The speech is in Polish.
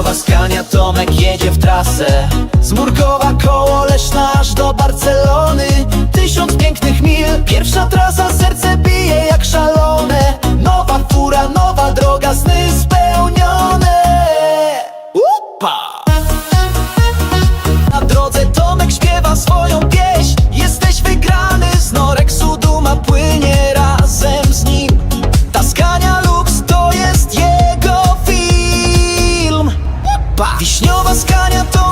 Wiśniowa Skania Tomek jedzie w trasę. Z Murkowa koło Leszna aż do Barcelony. Tysiąc pięknych mil, pierwsza trasa Serce Вишнева сканя то